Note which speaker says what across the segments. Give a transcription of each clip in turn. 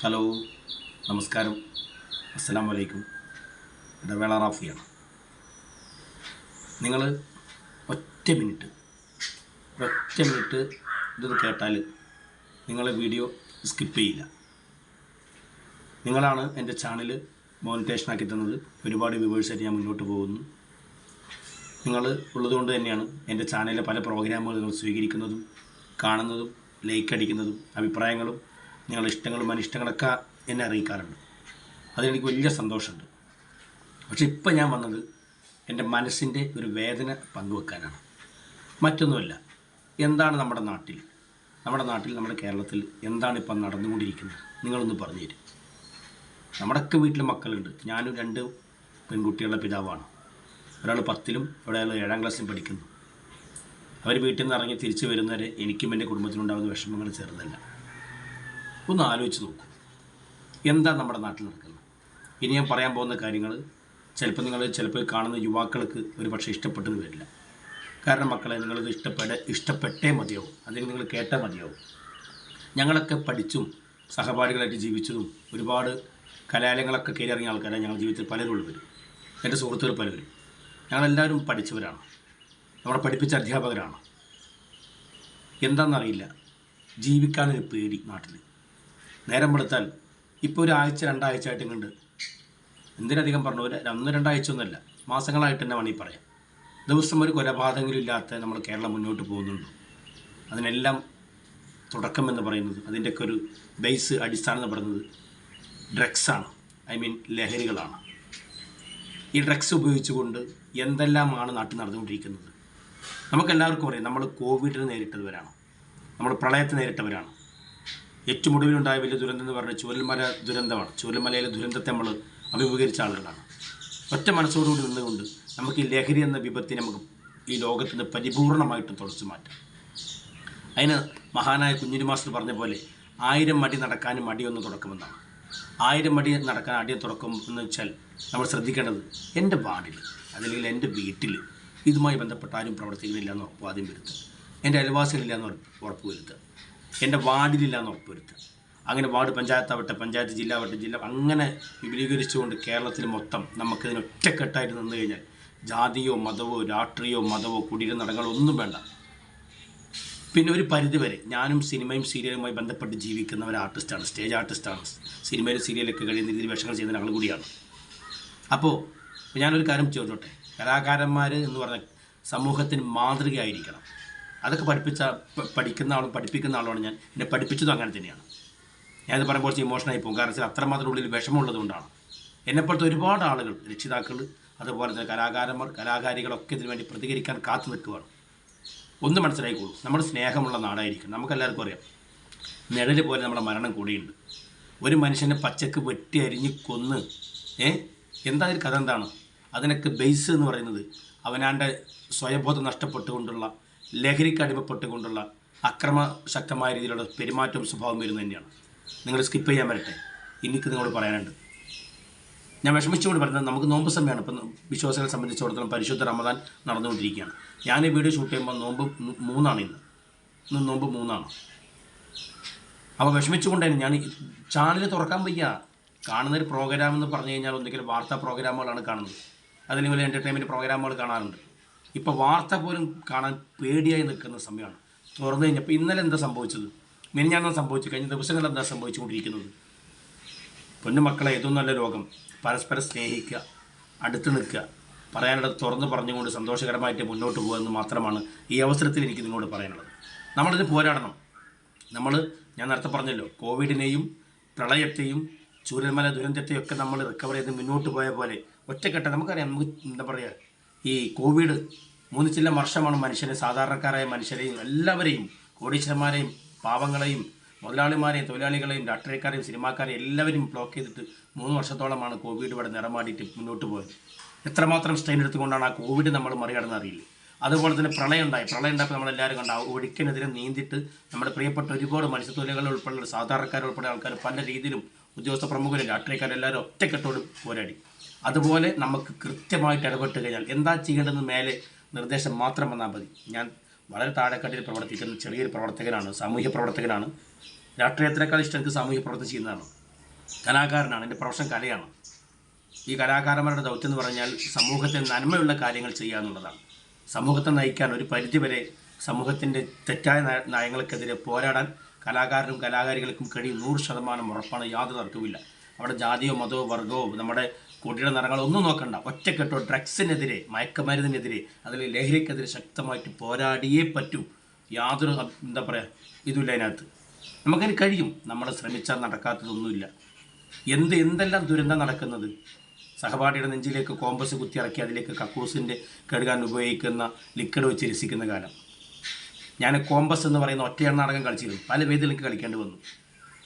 Speaker 1: Hello നമസ്കാരം. അസ്സാം വലൈക്കും ഇടവേള റാഫിയാണ്. നിങ്ങൾ ഒറ്റ മിനിറ്റ് ഒറ്റ മിനിറ്റ് ഇതൊന്ന് കേട്ടാൽ നിങ്ങളെ വീഡിയോ സ്കിപ്പ് ചെയ്യില്ല. നിങ്ങളാണ് എന്റെ ചാനൽ മോണിറ്റേഷൻ ആക്കി തന്നത്. ഒരുപാട് വ്യൂവേഴ്സായിട്ട് ഞാൻ മുന്നോട്ട് പോകുന്നു. നിങ്ങൾ ഉള്ളതുകൊണ്ട് തന്നെയാണ് എന്റെ ചാനലിലെ പല പ്രോഗ്രാമുകൾ നിങ്ങൾ സ്വീകരിക്കുന്നതും കാണുന്നതും ലൈക്ക് അടിക്കുന്നതും അഭിപ്രായങ്ങളും നിങ്ങളുടെ ഇഷ്ടങ്ങളും അനിഷ്ടങ്ങളൊക്കെ എന്നെ അറിയിക്കാറുണ്ട്. അതിലെനിക്ക് വലിയ സന്തോഷമുണ്ട്. പക്ഷെ ഇപ്പം ഞാൻ വന്നത് എന്റെ മനസ്സിന്റെ ഒരു വേദന പങ്കുവെക്കാനാണ്. മറ്റൊന്നുമല്ല എന്താണ് നമ്മുടെ നാട്ടിൽ? നമ്മുടെ നാട്ടിൽ നമ്മുടെ കേരളത്തിൽ എന്താണ് ഇപ്പം നടന്നുകൊണ്ടിരിക്കുന്നത്? നിങ്ങളൊന്ന് പറഞ്ഞു തരും. നമ്മുടെയൊക്കെ വീട്ടിൽ മക്കളുണ്ട്. ഞാനും രണ്ട് പെൺകുട്ടികളുടെ പിതാവാണ്. ഒരാൾ പത്തിലും ഒരാൾ ഏഴാം ക്ലാസ്സിലും പഠിക്കുന്നു. അവർ വീട്ടിൽ നിന്ന് ഇറങ്ങി തിരിച്ചു വരുന്നവരെ എനിക്കും എന്റെ കുടുംബത്തിനുണ്ടാകുന്ന വിഷമങ്ങൾ ചെറുതല്ല. ഒന്ന് ആലോചിച്ച് നോക്കൂ. എന്താ നമ്മുടെ നാട്ടിൽ നടക്കുന്നത്? ഇനി ഞാൻ പറയാൻ പോകുന്ന കാര്യങ്ങൾ ചിലപ്പോൾ നിങ്ങൾ ചിലപ്പോൾ കാണുന്ന യുവാക്കൾക്ക് ഒരു പക്ഷേ ഇഷ്ടപ്പെട്ടെന്ന് വരില്ല. കാരണം മക്കളെ നിങ്ങൾക്ക് ഇഷ്ടപ്പെട ഇഷ്ടപ്പെട്ടേ മതിയാവും. അല്ലെങ്കിൽ നിങ്ങൾ കേട്ടേ മതിയാവും. ഞങ്ങളൊക്കെ പഠിച്ചും സഹപാഠികളായിട്ട് ജീവിച്ചതും ഒരുപാട് കലാലയങ്ങളൊക്കെ കയറിയിറങ്ങിയ ആൾക്കാരാണ് ഞങ്ങൾ ജീവിതത്തിൽ പലരും ഉള്ളവർ എന്റെ സുഹൃത്തുക്കൾ പലരും. ഞങ്ങളെല്ലാവരും പഠിച്ചവരാണ്. നമ്മളെ പഠിപ്പിച്ച അധ്യാപകരാണ്. എന്താണെന്നറിയില്ല. ജീവിക്കാനൊരു പേടി നാട്ടിൽ നേരം വെളുത്താൽ. ഇപ്പോൾ ഒരാഴ്ച രണ്ടാഴ്ച ആയിട്ട് കണ്ട് എന്തിനധികം പറഞ്ഞു? ഒരു ഒന്ന് രണ്ടാഴ്ച ഒന്നുമല്ല. മാസങ്ങളായിട്ട് തന്നെ വേണമെങ്കിൽ പറയാം ദിവസം ഒരു കൊലപാതകങ്ങളും ഇല്ലാത്ത നമ്മൾ കേരളം മുന്നോട്ട് പോകുന്നുണ്ട്? അതിനെല്ലാം തുടക്കം എന്ന് പറയുന്നത് അതിന്റെയൊക്കെ ഒരു ബേസ് അടിസ്ഥാനം എന്ന് പറയുന്നത് ഡ്രഗ്സാണ് ഐ മീൻ ലഹരികളാണ്. ഈ ഡ്രഗ്സ് ഉപയോഗിച്ചുകൊണ്ട് എന്തെല്ലാമാണ് നാട്ടിൽ നടന്നുകൊണ്ടിരിക്കുന്നത്? നമുക്കെല്ലാവർക്കും അറിയാം നമ്മൾ കോവിഡിനെ നേരിട്ടവരാണ്. നമ്മൾ പ്രളയത്തെ നേരിട്ടവരാണ്. ഏറ്റവും ഒടുവിലുണ്ടായ വലിയ ദുരന്തം എന്ന് പറഞ്ഞാൽ ചൂരൽമല ദുരന്തമാണ്. ചൂരൽമലയിലെ ദുരന്തത്തെ നമ്മൾ അഭിമുഖീകരിച്ച ആളുകളാണ്. ഒറ്റ മനസ്സോടുകൂടി നിന്നുകൊണ്ട് നമുക്ക് ഈ ലഹരി എന്ന വിപത്തിനെ നമുക്ക് ഈ ലോകത്തിന് പരിപൂർണമായിട്ടും തുടച്ചു മാറ്റാം. അതിന് മഹാനായ കുഞ്ഞിരി മാസ്റ്റർ പറഞ്ഞ പോലെ ആയിരം മടി നടക്കാനും മടിയൊന്ന് തുടക്കമെന്നാണ്. ആയിരം മടി നടക്കാൻ അടിയെ തുറക്കും എന്ന് വെച്ചാൽ നമ്മൾ ശ്രദ്ധിക്കേണ്ടത് എന്റെ വാർഡിൽ അതല്ലെങ്കിൽ എന്റെ വീട്ടിൽ ഇതുമായി ബന്ധപ്പെട്ട ആരും പ്രവർത്തിക്കുന്നില്ല എന്ന് ഉറപ്പ് ആദ്യം വരുത്തുക. എന്റെ അയൽവാസികളില്ല എന്ന് ഉറപ്പ് വരുത്തുക. എന്റെ വാർഡിലില്ലാന്ന് ഉറപ്പുവരുത്തുക. അങ്ങനെ വാർഡ് പഞ്ചായത്താവട്ടെ പഞ്ചായത്ത് ജില്ല ആവട്ടെ ജില്ല അങ്ങനെ വിപുലീകരിച്ചുകൊണ്ട് കേരളത്തിൽ മൊത്തം നമുക്കിതിന് ഒറ്റക്കെട്ടായിട്ട് നിന്ന് കഴിഞ്ഞാൽ ജാതിയോ മതമോ രാഷ്ട്രീയമോ മതമോ കുടിയിലെ നടങ്ങളോ ഒന്നും വേണ്ട. പിന്നെ ഒരു പരിധിവരെ ഞാനും സിനിമയും സീരിയലുമായി ബന്ധപ്പെട്ട് ജീവിക്കുന്ന ഒരു ആർട്ടിസ്റ്റാണ് സ്റ്റേജ് ആർട്ടിസ്റ്റാണ്. സിനിമയിലും സീരിയലൊക്കെ കഴിയുന്ന രീതിയിൽ വേഷങ്ങൾ ചെയ്യുന്ന ആൾ കൂടിയാണ്. അപ്പോൾ ഞാനൊരു കാര്യം ചോദിച്ചോട്ടെ കലാകാരന്മാർ എന്ന് പറഞ്ഞാൽ സമൂഹത്തിന് മാതൃകയായിരിക്കണം. അതൊക്കെ പഠിപ്പിച്ച പഠിക്കുന്ന ആളും പഠിപ്പിക്കുന്ന ആളുമാണ് ഞാൻ. എന്നെ പഠിപ്പിച്ചതും അങ്ങനെ തന്നെയാണ്. ഞാനത് പറയുമ്പോൾ കുറച്ച് ഇമോഷനായി പോകും. കാരണം വെച്ചാൽ അത്രമാത്രം ഉള്ളിൽ വിഷമമുള്ളത് കൊണ്ടാണ് എന്നെപ്പോലത്തെ ഒരുപാട് ആളുകൾ രക്ഷിതാക്കൾ അതുപോലെ തന്നെ കലാകാരന്മാർ കലാകാരികളൊക്കെ ഇതിനു വേണ്ടി പ്രതികരിക്കാൻ കാത്തു നിൽക്കുകയാണ് ഒന്ന് മനസ്സിലായിക്കോളൂ. നമ്മൾ സ്നേഹമുള്ള നാടായിരിക്കും നമുക്കെല്ലാവർക്കും അറിയാം. നിഴൽ പോലെ നമ്മുടെ മരണം കൂടിയുണ്ട്. ഒരു മനുഷ്യനെ പച്ചക്ക് വെട്ടി അരിഞ്ഞ് കൊന്ന് ഏ? എന്താ ഒരു കഥ എന്താണ്? അതിനൊക്കെ ബേസ് എന്ന് പറയുന്നത് അവനാന്റെ സ്വയബോധം നഷ്ടപ്പെട്ടുകൊണ്ടുള്ള ലഹരിക്ക് അടിമപ്പെട്ടുകൊണ്ടുള്ള അക്രമ ശക്തമായ രീതിയിലുള്ള പെരുമാറ്റവും സ്വഭാവം വരുന്നത് തന്നെയാണ്. നിങ്ങൾ സ്കിപ്പ് ചെയ്യാൻ വരട്ടെ. എനിക്ക് നിങ്ങളോട് പറയാനുണ്ട്. ഞാൻ വിഷമിച്ചുകൊണ്ട് പറയുന്നത് നമുക്ക് നോമ്പ് സമയമാണ്. ഇപ്പം വിശ്വാസികളെ സംബന്ധിച്ചിടത്തോളം പരിശുദ്ധ റമദാൻ നടന്നുകൊണ്ടിരിക്കുകയാണ്. ഞാൻ ഈ വീഡിയോ ഷൂട്ട് ചെയ്യുമ്പോൾ നോമ്പ് മൂന്നാണ് ഇന്ന്. ഇന്ന് നോമ്പ് മൂന്നാണ്. അപ്പോൾ വിഷമിച്ചുകൊണ്ട് തന്നെ ഞാൻ ചാനൽ തുറക്കാൻ വയ്യ. കാണുന്ന ഒരു പ്രോഗ്രാം എന്ന് പറഞ്ഞു കഴിഞ്ഞാൽ ഒന്നിക്കൽ വാർത്താ പ്രോഗ്രാമുകളാണ് കാണുന്നത്. അതില്ലെങ്കിൽ എന്റർടൈൻമെന്റ് പ്രോഗ്രാമുകൾ കാണാറുണ്ട്. ഇപ്പോൾ വാർത്ത പോലും കാണാൻ പേടിയായി നിൽക്കുന്ന സമയമാണ്. തുറന്നു കഴിഞ്ഞപ്പോൾ ഇന്നലെ എന്താ സംഭവിച്ചത്? മിനിഞ്ഞാന്ന സംഭവിച്ചു. കഴിഞ്ഞ ദിവസങ്ങളിൽ എന്താ സംഭവിച്ചുകൊണ്ടിരിക്കുന്നത്? പൊന്നുമക്കളെ ഏതോ നല്ല രോഗം പരസ്പരം സ്നേഹിക്കുക അടുത്ത് നിൽക്കുക. പറയാനുള്ളത് തുറന്ന് പറഞ്ഞുകൊണ്ട് സന്തോഷകരമായിട്ട് മുന്നോട്ട് പോകുക എന്ന് മാത്രമാണ് ഈ അവസരത്തിൽ എനിക്ക് നിങ്ങളോട് പറയാനുള്ളത്. നമ്മളിത് പോരാടണം. നമ്മൾ ഞാൻ നേരത്തെ പറഞ്ഞല്ലോ കോവിഡിനെയും പ്രളയത്തെയും ചൂരന്മല ദുരന്തത്തെയൊക്കെ നമ്മൾ റിക്കവർ ചെയ്ത് മുന്നോട്ട് പോയ പോലെ ഒറ്റക്കെട്ട. നമുക്കറിയാം നമുക്ക് എന്താ പറയുക ഈ കോവിഡ് മൂന്ന് ചില്ല വർഷമാണ് മനുഷ്യരെ സാധാരണക്കാരായ മനുഷ്യരെയും എല്ലാവരെയും കോടീശ്വരന്മാരെയും പാവങ്ങളെയും മുതലാളിമാരെയും തൊഴിലാളികളെയും രാഷ്ട്രീയക്കാരെയും സിനിമാക്കാരെയും എല്ലാവരും ബ്ലോക്ക് ചെയ്തിട്ട് മൂന്ന് വർഷത്തോളമാണ് കോവിഡ് ഇവിടെ നിറമാടിയിട്ട് മുന്നോട്ട് പോയത്. എത്രമാത്രം സ്ട്രെയിൻ എടുത്തുകൊണ്ടാണ് ആ കോവിഡ് നമ്മൾ മറികടന്ന് അറിയില്ല? അതുപോലെ തന്നെ പ്രളയം ഉണ്ടായി. പ്രളയം ഉണ്ടായപ്പോൾ നമ്മളെല്ലാവരും കണ്ട. ഒഴുക്കിനെതിരെ നീന്തിട്ട് നമ്മുടെ പ്രിയപ്പെട്ട ഒരുപാട് മത്സ്യത്തൊഴിലാളികൾ ഉൾപ്പെടെയുള്ള സാധാരണക്കാർ ഉൾപ്പെടെ ആൾക്കാർ പല രീതിയിലും ഉദ്യോഗസ്ഥ പ്രമുഖരും രാഷ്ട്രീയക്കാരെല്ലാവരും ഒറ്റക്കെട്ടോട് പോരാടി. അതുപോലെ നമുക്ക് കൃത്യമായിട്ട് ഇടപെട്ട് കഴിഞ്ഞാൽ എന്താ ചെയ്യേണ്ടതെന്ന് മേലെ നിർദ്ദേശം മാത്രം വന്നാൽ മതി. ഞാൻ വളരെ താഴെക്കട്ടിൽ പ്രവർത്തിക്കുന്ന ചെറിയൊരു പ്രവർത്തകനാണ് സാമൂഹ്യ പ്രവർത്തകനാണ്. രാഷ്ട്രീയത്തിനേക്കാൾ ഇഷ്ടം എനിക്ക് സാമൂഹ്യ പ്രവർത്തനം ചെയ്യുന്നതാണ്. കലാകാരനാണ് എന്റെ പ്രൊഫഷൻ കലയാണ്. ഈ കലാകാരന്മാരുടെ ദൗത്യം എന്ന് പറഞ്ഞാൽ സമൂഹത്തെ നന്മയുള്ള കാര്യങ്ങൾ ചെയ്യുക എന്നുള്ളതാണ്. സമൂഹത്തെ നയിക്കാൻ ഒരു പരിധിവരെ സമൂഹത്തിന്റെ തെറ്റായ നയങ്ങൾക്കെതിരെ പോരാടാൻ കലാകാരനും കലാകാരികൾക്കും കഴിയും. നൂറ് ശതമാനം ഉറപ്പാണ് യാതൊരു തർക്കവുമില്ല. അവിടെ ജാതിയോ മതമോ വർഗമോ നമ്മുടെ കുട്ടിയുടെ നിറങ്ങളോ ഒന്നും നോക്കണ്ട. ഒറ്റക്കെട്ടോ. ഡ്രഗ്സിനെതിരെ മയക്കുമരുന്നിനെതിരെ അതിൽ ലഹരിക്കെതിരെ ശക്തമായിട്ട് പോരാടിയേ പറ്റൂ. യാതൊരു എന്താ പറയുക ഇതുമില്ല അതിനകത്ത്. നമുക്കതിന് കഴിയും. നമ്മൾ ശ്രമിച്ചാൽ നടക്കാത്തതൊന്നുമില്ല. എന്ത് എന്തെല്ലാം ദുരന്തം നടക്കുന്നത്? സഹപാഠിയുടെ നെഞ്ചിലേക്ക് കോമ്പസ് കുത്തിയിറക്കി അതിലേക്ക് കക്കൂസിന്റെ കഴുകാൻ ഉപയോഗിക്കുന്ന ലിക്വിഡ് വെച്ച് രസിക്കുന്ന കാലം. ഞാൻ കോമ്പസ് എന്ന് പറയുന്ന ഒറ്റയാണ് നാടകം കളിച്ചിരുന്നു. പല വേദികളിലേക്ക് കളിക്കേണ്ടി വന്നു.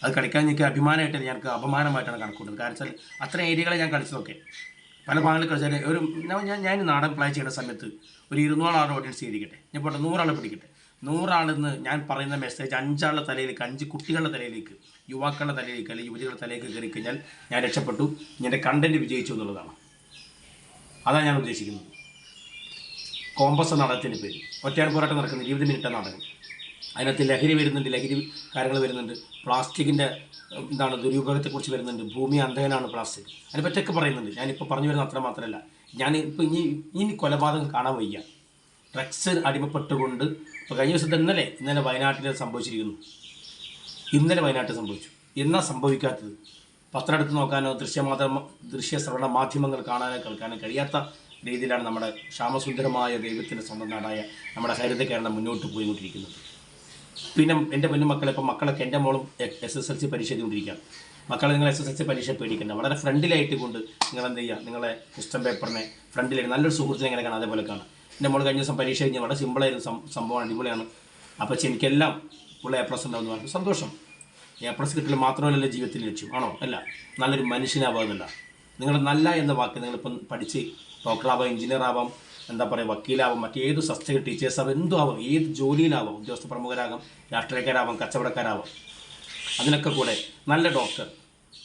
Speaker 1: അത് കളിക്കാൻ എനിക്ക് അഭിമാനമായിട്ട് ഞങ്ങൾക്ക് അപമാനമായിട്ടാണ് കണക്കൂട്ടുന്നത്. കാരണം വെച്ചാൽ അത്രയും ഏരിയകളെ ഞാൻ കളിച്ചതൊക്കെ. പല ഭാഗങ്ങളിൽ കളിച്ചാൽ ഒരു ഞാൻ- ഞാൻ നാടൻ പ്ലേ ചെയ്യുന്ന സമയത്ത് ഒരു ഇരുന്നൂറാളുടെ ഓഡിയൻസ് ചെയ്തിരിക്കട്ടെ ഞാൻ പോട്ടെ നൂറാളെ പിടിക്കട്ടെ. നൂറാളെന്ന് ഞാൻ പറയുന്ന മെസ്സേജ് അഞ്ചാളുടെ തലയിലേക്ക് അഞ്ച് കുട്ടികളുടെ തലയിലേക്ക് യുവാക്കളുടെ തലയിലേക്ക് അല്ലെങ്കിൽ യുവതികളുടെ തലയിലേക്ക് കയറി കഴിഞ്ഞാൽ ഞാൻ രക്ഷപ്പെട്ടു. എന്റെ കണ്ടന്റ് വിജയിച്ചു എന്നുള്ളതാണ്. അതാണ് ഞാൻ ഉദ്ദേശിക്കുന്നത്. കോമ്പസ് നാടകത്തിന്റെ പേര്. ഒറ്റയാൾ പോരാട്ടം നടക്കുന്ന ഇരുപത് മിനിറ്റ് നാടകം. അതിനകത്ത് ലഹരി വരുന്നുണ്ട് ലഹരി കാര്യങ്ങൾ വരുന്നുണ്ട്. പ്ലാസ്റ്റിക്കിന്റെ എന്താണ് ദുരുപയോഗത്തെക്കുറിച്ച് വരുന്നുണ്ട്. ഭൂമി അന്ധകനാണ് പ്ലാസ്റ്റിക്. അതിനെ പറ്റിയൊക്കെ പറയുന്നുണ്ട്. ഞാനിപ്പോൾ പറഞ്ഞു വരുന്ന അത്ര മാത്രമല്ല. ഞാൻ ഇപ്പോൾ ഇനി ഇനി കൊലപാതകം കാണാൻ വയ്യ. ഡ്രഗ്സ് അടിമപ്പെട്ടുകൊണ്ട് ഇപ്പോൾ കഴിഞ്ഞ ദിവസം ഇന്നലെ ഇന്നലെ വയനാട്ടിൽ സംഭവിച്ചിരിക്കുന്നു. ഇന്നലെ വയനാട്ടിൽ സംഭവിച്ചു. എന്നാ സംഭവിക്കാത്തത്? പത്രം എടുത്ത് നോക്കാനോ ദൃശ്യമാധ്യമ ദൃശ്യ ശ്രവണ മാധ്യമങ്ങൾ കാണാനോ കേൾക്കാനോ കഴിയാത്ത രീതിയിലാണ് നമ്മുടെ ക്ഷാമസുന്ദരമായ ദൈവത്തിന്റെ സ്വന്തം നാടായ നമ്മുടെ ഹരിത കേരളം മുന്നോട്ട് പോയിക്കൊണ്ടിരിക്കുന്നത്. പിന്നെ എന്റെ പൊന്നുമക്കളെ ഇപ്പം മക്കളൊക്കെ എന്റെ മോളും എസ് എസ് എൽ സി പരീക്ഷ എഴുതിക്കൊണ്ടിരിക്കുകയാണ് മക്കളെ നിങ്ങൾ എസ് എസ് എൽ സി പരീക്ഷ പേടിക്കേണ്ട. വളരെ ഫ്രണ്ടിലായിട്ട് കൊണ്ട് നിങ്ങൾ എന്ത് ചെയ്യുക? നിങ്ങളെ ക്വസ്റ്റൻ പേപ്പറിനെ ഫ്രണ്ടിലായിട്ട് നല്ലൊരു സുഹൃത്തിനെ എങ്ങനെ കാണാം. അതേപോലെ കാണാം. എന്റെ മോൾ കഴിഞ്ഞ ദിവസം പരീക്ഷ കഴിഞ്ഞ് വളരെ സിമ്പിളായിരുന്നു സംഭവമാണ്. സംഭവം അടിപൊളിയാണ് അപ്പോൾ എനിക്കെല്ലാം ഉള്ള എ പ്ലസ് ഉണ്ടാവുമെന്ന് പറഞ്ഞു സന്തോഷം. എ പ്ലസ് കിട്ടൽ മാത്രമല്ലല്ലോ ജീവിതത്തിൽ ലക്ഷ്യം. ആണോ? അല്ല നല്ലൊരു മനുഷ്യനാവാന്നല്ല നിങ്ങൾ നല്ല എന്ന വാക്ക് നിങ്ങളിപ്പം പഠിച്ച് ഡോക്ടറാവാം എഞ്ചിനീയർ ആവാം എന്താ പറയുക വക്കീലാവാം മറ്റേത് സബ്സ്റ്റിറ്റ്യൂട്ട് ടീച്ചേഴ്സാവും ആവാം ഏത് ജോലിയിലാവാം ഉദ്യോഗസ്ഥ പ്രമുഖരാകാം രാഷ്ട്രീയക്കാരാവാം കച്ചവടക്കാരാവാം. അതിനൊക്കെ കൂടെ നല്ല ഡോക്ടർ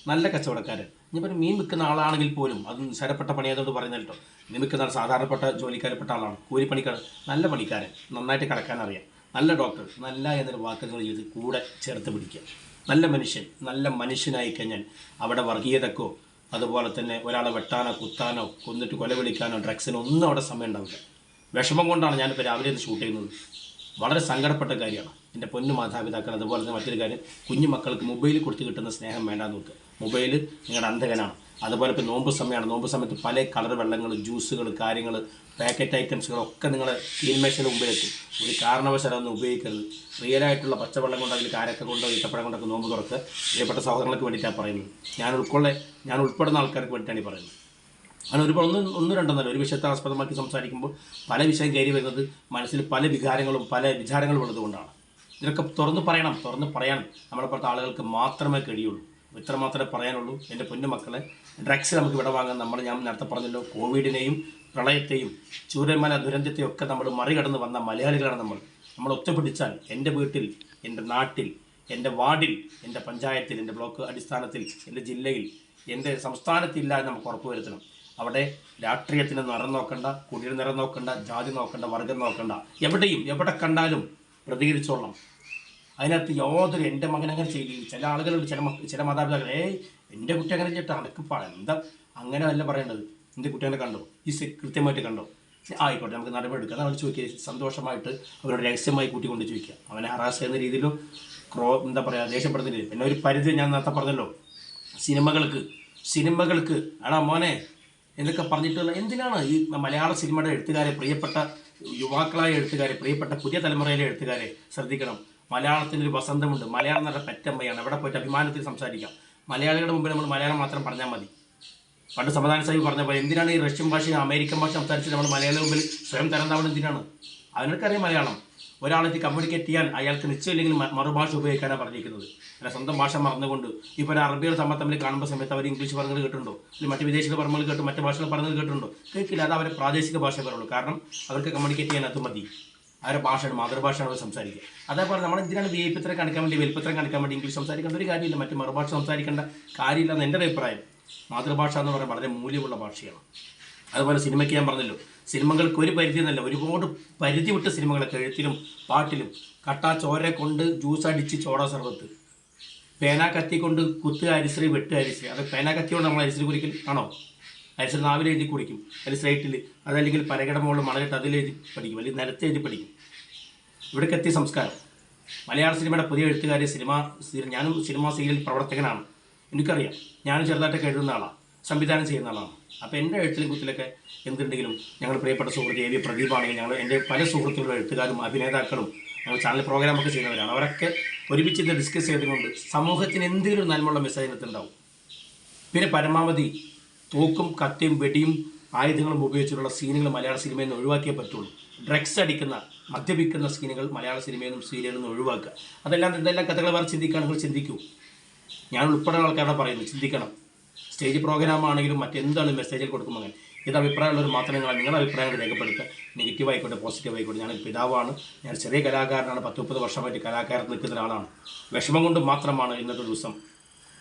Speaker 1: നല്ല കച്ചവടക്കാരൻ ഇനിയിപ്പോൾ മീൻ വിൽക്കുന്ന ആളാണെങ്കിൽ പോലും അത് നിസ്സാരപ്പെട്ട പണിയായതുകൊണ്ട് പറയുന്നത് കേട്ടോ. മീൻ വിൽക്കുന്ന ആൾ സാധാരണപ്പെട്ട ജോലിക്കാരപ്പെട്ട ആളാണ്. കൂലിപ്പണിക്കാരൻ നല്ല പണിക്കാരൻ നന്നായിട്ട് കിടക്കാൻ അറിയാം. നല്ല ഡോക്ടർ നല്ല എന്നൊരു വാക്ക് ജീവിതത്തിൽ കൂടെ ചേർത്ത് പിടിക്കുക. നല്ല മനുഷ്യൻ നല്ല മനുഷ്യനായി കഴിഞ്ഞാൽ അവിടെ വർഗീയതക്കോ അതുപോലെ തന്നെ ഒരാളെ വെട്ടാനോ കുത്താനോ കൊന്നിട്ട് കൊല വിളിക്കാനോ ഡ്രഗ്സിനോ ഒന്നും അവിടെ സമയം ഉണ്ടാവില്ല വിഷമം കൊണ്ടാണ് ഞാനിപ്പോൾ രാവിലെ ഇത് ഷൂട്ട് ചെയ്യുന്നത്. വളരെ സങ്കടപ്പെട്ട കാര്യമാണ്. എന്റെ പൊന്നു മാതാപിതാക്കൾ അതുപോലെ തന്നെ മറ്റൊരു കാര്യം കുഞ്ഞു മക്കൾക്ക് മൊബൈൽ കൊടുത്ത് കിട്ടുന്ന സ്നേഹം വേണ്ടാന്ന് നോക്കുക മൊബൈൽ നിങ്ങളുടെ അന്ധകനാണ്. അതുപോലെ ഇപ്പോൾ നോമ്പ് സമയമാണ് നോമ്പ് സമയത്ത് പല കളർ വെള്ളങ്ങൾ ജ്യൂസുകൾ കാര്യങ്ങൾ പാക്കറ്റ് ഐറ്റംസുകളൊക്കെ നിങ്ങൾ മുമ്പേ മുമ്പിലെത്തും ഒരു കാരണവശാലും ഒന്നും ഉപയോഗിക്കരുത്. റിയലായിട്ടുള്ള പച്ചവെള്ളം കൊണ്ട് അതിൽ കാരക്ക കൊണ്ടോ ഈത്തപ്പഴം കൊണ്ടൊക്കെ നോമ്പ് തുറക്ക് പ്രിയപ്പെട്ട സഹോദരങ്ങൾക്ക് വേണ്ടിയിട്ടാണ് പറയുന്നത്. ഞാൻ ഉൾക്കൊള്ളെ ഞാൻ ഉൾപ്പെടുന്ന ആൾക്കാർക്ക് വേണ്ടിയിട്ടാണ് പറയുന്നത്. അങ്ങനെ ഒരുപാട് ഒന്ന് ഒന്ന് രണ്ടെന്നല്ല ഒരു വിഷയത്തെ ആസ്പദമാക്കി സംസാരിക്കുമ്പോൾ പല വിഷയം കയറി വരുന്നത് മനസ്സിൽ പല വികാരങ്ങളും പല വിചാരങ്ങളും ഉള്ളതുകൊണ്ടാണ്. ഇതൊക്കെ തുറന്ന് പറയണം തുറന്ന് പറയാൻ നമ്മളെപ്പോഴത്തെ ആളുകൾക്ക് മാത്രമേ കഴിയുള്ളൂ. ഇത്ര മാത്രമേ പറയാനുള്ളൂ. എന്റെ പൊന്നു മക്കളെ ഡ്രഗ്സ് നമുക്ക് ഇവിടെ വാങ്ങാൻ നമ്മൾ ഞാൻ നേരത്തെ പറഞ്ഞല്ലോ കോവിഡിനെയും പ്രളയത്തെയും ചൂരന്മല ദുരന്തത്തെയും ഒക്കെ നമ്മൾ മറികടന്ന് വന്ന മലയാളികളാണ് നമ്മൾ. നമ്മൾ ഒറ്റപ്പിടിച്ചാൽ എന്റെ വീട്ടിൽ എന്റെ നാട്ടിൽ എന്റെ വാർഡിൽ എന്റെ പഞ്ചായത്തിൽ എന്റെ ബ്ലോക്ക് അടിസ്ഥാനത്തിൽ എന്റെ ജില്ലയിൽ എന്റെ സംസ്ഥാനത്തില്ല എന്ന് നമുക്ക് ഉറപ്പുവരുത്തണം അവിടെ രാഷ്ട്രീയത്തിന് നിറം നോക്കണ്ട കുടിയുടെ നിറം നോക്കണ്ട ജാതി നോക്കണ്ട വർഗം നോക്കണ്ട. എവിടെയും എവിടെ കണ്ടാലും പ്രതികരിച്ചോളണം. അതിനകത്ത് യാതൊരു എന്റെ മകൻ അങ്ങനെ ചെയ്യില്ല. ചില ആളുകളുണ്ട് ചില ചില മാതാപിതാക്കൾ ഏയ് എന്റെ കുട്ടി അങ്ങനെ ചെയ്തിട്ട് അനക്ക് എന്താ അങ്ങനെ അല്ല പറയേണ്ടത്? എന്റെ കുട്ടി അങ്ങനെ കണ്ടോ? ഈ കൃത്യമായിട്ട് കണ്ടോ? ആയിക്കോട്ടെ നമുക്ക് നടപടി എടുക്കാം. അവർ ചോദിക്കുക. സന്തോഷമായിട്ട് അവരോട് രഹസ്യമായി കൂട്ടിക്കൊണ്ട് ചോദിക്കുക. അവനെ ഹറാസ് ചെയ്യുന്ന രീതിയിലും ക്രോ എന്താ പറയുക ദേഷ്യപ്പെടുന്ന രീതി പിന്നെ ഒരു പരിധി ഞാൻ നേരത്തെ പറഞ്ഞല്ലോ സിനിമകൾക്ക് സിനിമകൾക്ക് ആടാ മോനെ എന്നൊക്കെ പറഞ്ഞിട്ടുള്ള എന്തിനാണ് ഈ മലയാള സിനിമയുടെ എഴുത്തുകാരെ പ്രിയപ്പെട്ട യുവാക്കളായ എഴുത്തുകാരെ പ്രിയപ്പെട്ട പുതിയ തലമുറയിലെ എഴുത്തുകാരെ ശ്രദ്ധിക്കണം? മലയാളത്തിനൊരു വസന്തമുണ്ട്. മലയാളം നല്ല പെറ്റമ്മയാണ്. എവിടെ പോയിട്ട് അഭിമാനത്തിൽ സംസാരിക്കാം. മലയാളികളുടെ മുമ്പിൽ നമ്മൾ മലയാളം മാത്രം പറഞ്ഞാൽ മതി. പണ്ട് സമാധാന സാഹിബ് പറഞ്ഞ പോലെ എന്തിനാണ് ഈ റഷ്യൻ ഭാഷയും അമേരിക്കൻ ഭാഷ സംസാരിച്ച് നമ്മൾ മലയാളം മുമ്പിൽ സ്വയം തരം താവണം എന്തിനാണ്? അതിനൊക്കെ മലയാളം. ഒരാളെത്തി കമ്മ്യൂണിക്കേറ്റ് ചെയ്യാൻ അയാൾക്ക് നിശ്ചയമില്ലെങ്കിൽ മറുഭാഷ ഉപയോഗിക്കാനാണ് പറഞ്ഞിരിക്കുന്നത്. അല്ല സ്വന്തം ഭാഷ മറന്നുകൊണ്ട് ഇപ്പോൾ അറബികൾ തമ്മിൽ തമ്മിൽ കാണുമ്പോൾ സമയത്ത് അവർ ഇംഗ്ലീഷ് പറഞ്ഞത് കേട്ടിട്ടുണ്ടോ? അല്ലെങ്കിൽ മറ്റ് വിദേശികൾ പറഞ്ഞത് കേട്ടു മറ്റ് ഭാഷകൾ പറഞ്ഞത് കേട്ടിട്ടുണ്ടോ? കേൾക്കില്ല. അത് അവരെ പ്രാദേശിക ഭാഷ പറയുള്ളൂ. കാരണം അവർക്ക് കമ്മ്യൂണിക്കേറ്റ് ചെയ്യാൻ അത് മതി. അവരുടെ ഭാഷയാണ് മാതൃഭാഷയാണ് അവർ സംസാരിക്കുക. അതേപോലെ നമ്മൾ എന്തിനാണ് വിയപ്പിത്തരം കാണിക്കാൻ വേണ്ടി വലിപ്പത്തരം കാണിക്കാൻ വേണ്ടി ഇംഗ്ലീഷ് സംസാരിക്കേണ്ട ഒരു കാര്യമില്ല മറ്റു മറുഭാഷ സംസാരിക്കേണ്ട കാര്യമില്ല എന്ന് എന്റെ അഭിപ്രായം. മാതൃഭാഷ എന്ന് പറയുന്നത് വളരെ മൂല്യമുള്ള ഭാഷയാണ്. അതുപോലെ സിനിമയ്ക്ക് ഞാൻ പറഞ്ഞല്ലോ സിനിമകൾക്ക് ഒരു പരിധി എന്നല്ല ഒരുപാട് പരിധി വിട്ട സിനിമകളൊക്കെ എഴുത്തിലും പാട്ടിലും കട്ടാ ചോര കൊണ്ട് ജ്യൂസ് അടിച്ച് ചോട സർവത്ത്. പേന കത്തി കൊണ്ട് കുത്ത് അരിശ്രീ വെട്ട് അരിശ്രീ. അത് പേന കത്തി കൊണ്ട് നമ്മൾ അരിശ്രീ കുറിക്കൽ ആണോ? അരിശ്രീ നാവിൽ എഴുതി കുടിക്കും അതിൽ സ്ലേറ്റിൽ അതല്ലെങ്കിൽ പരകിടമുള്ള മണലിട്ട് അതിലെഴുതി പഠിക്കും അല്ലെങ്കിൽ നിലത്തെഴുതി പഠിക്കും. ഇവിടേക്ക് എത്തിയ സംസ്കാരം. മലയാള സിനിമയുടെ പുതിയ എഴുത്തുകാരി സിനിമ ഞാനും സിനിമാ സീരിയൽ പ്രവർത്തകനാണ്. എനിക്കറിയാം. ഞാനും ചെറുതായിട്ടൊക്കെ എഴുതുന്ന ആളാണ് സംവിധാനം ചെയ്യുന്ന ആളാണ്. അപ്പോൾ എന്റെ എഴുത്തിലും കുത്തിലൊക്കെ എന്തുണ്ടെങ്കിലും ഞങ്ങൾ പ്രിയപ്പെട്ട സുഹൃത്ത് എ വി പ്രദീപാണെങ്കിൽ ഞങ്ങൾ എന്റെ പല സുഹൃത്തുക്കളും എഴുത്തുകാരും അഭിനേതാക്കളും ഞങ്ങൾ ചാനൽ പ്രോഗ്രാമൊക്കെ ചെയ്യുന്നവരാണ്. അവരൊക്കെ ഒരുമിച്ച് ഇത് ഡിസ്കസ് ചെയ്തുകൊണ്ട് സമൂഹത്തിന് എന്തെങ്കിലും നന്മയുള്ള മെസ്സേജ് ഉണ്ടാവും. പിന്നെ പരമാവധി തൂക്കും കത്തിയും വെടിയും ആയുധങ്ങളും ഉപയോഗിച്ചിട്ടുള്ള സീനുകൾ മലയാള സിനിമയിൽ നിന്ന് ഒഴിവാക്കിയേ പറ്റുള്ളൂ. ഡ്രഗ്സ് അടിക്കുന്ന മദ്യപിക്കുന്ന സീനുകൾ മലയാള സിനിമയിൽ നിന്നും സീരിയലിൽ നിന്നും ഒഴിവാക്കുക. അതെല്ലാം എന്തെല്ലാം കഥകൾ വേറെ ചിന്തിക്കുകയാണെങ്കിൽ ചിന്തിക്കൂ. ഞാൻ ഉൾപ്പെടെ ആൾക്കാരുടെ പറയുന്നു ചിന്തിക്കണം. സ്റ്റേജ് പ്രോഗ്രാം ആണെങ്കിലും മറ്റെന്താണ് മെസ്സേജിൽ കൊടുക്കുമ്പോൾ അങ്ങനെ. ഇത് അഭിപ്രായമുള്ളവർ മാത്രമേ നിങ്ങൾ നിങ്ങളുടെ അഭിപ്രായങ്ങൾ രേഖപ്പെടുത്തുക. നെഗറ്റീവ് ആയിക്കോട്ടെ പോസിറ്റീവ് ആയിക്കോട്ടെ. ഞാൻ പിതാവാണ്. ഞാൻ ചെറിയ കലാകാരനാണ്. പത്ത് മുപ്പത് വർഷമായിട്ട് കലാകാരൻ നിൽക്കുന്ന ഒരാളാണ്. വിഷമം കൊണ്ട് മാത്രമാണ് ഇന്നത്തെ ദിവസം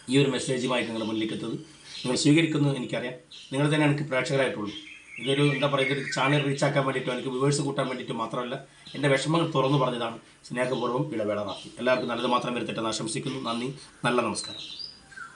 Speaker 1: ഈ ഒരു മെസ്സേജുമായിട്ട് നിങ്ങളുടെ മുന്നിലേക്ക് എത്തുന്നത്. നിങ്ങൾ സ്വീകരിക്കുന്നു എനിക്കറിയാം. നിങ്ങൾ തന്നെ എനിക്ക് പ്രേക്ഷകരായിട്ടുള്ളൂ ഇതൊരു എന്താ പറയുക ഇതൊരു ചാനൽ റീച്ചാക്കാൻ വേണ്ടിയിട്ടും എനിക്ക് വ്യൂവേഴ്സ് കൂട്ടാൻ വേണ്ടിയിട്ട് മാത്രമല്ല എന്റെ വിഷമങ്ങൾ തുറന്നു പറഞ്ഞതാണ് സ്നേഹപൂർവം ഇടവേള നടത്തി എല്ലാവർക്കും നല്ലത് മാത്രം വരുത്തിട്ടെന്ന് ആശംസിക്കുന്നു. നന്ദി. നല്ല നമസ്കാരം.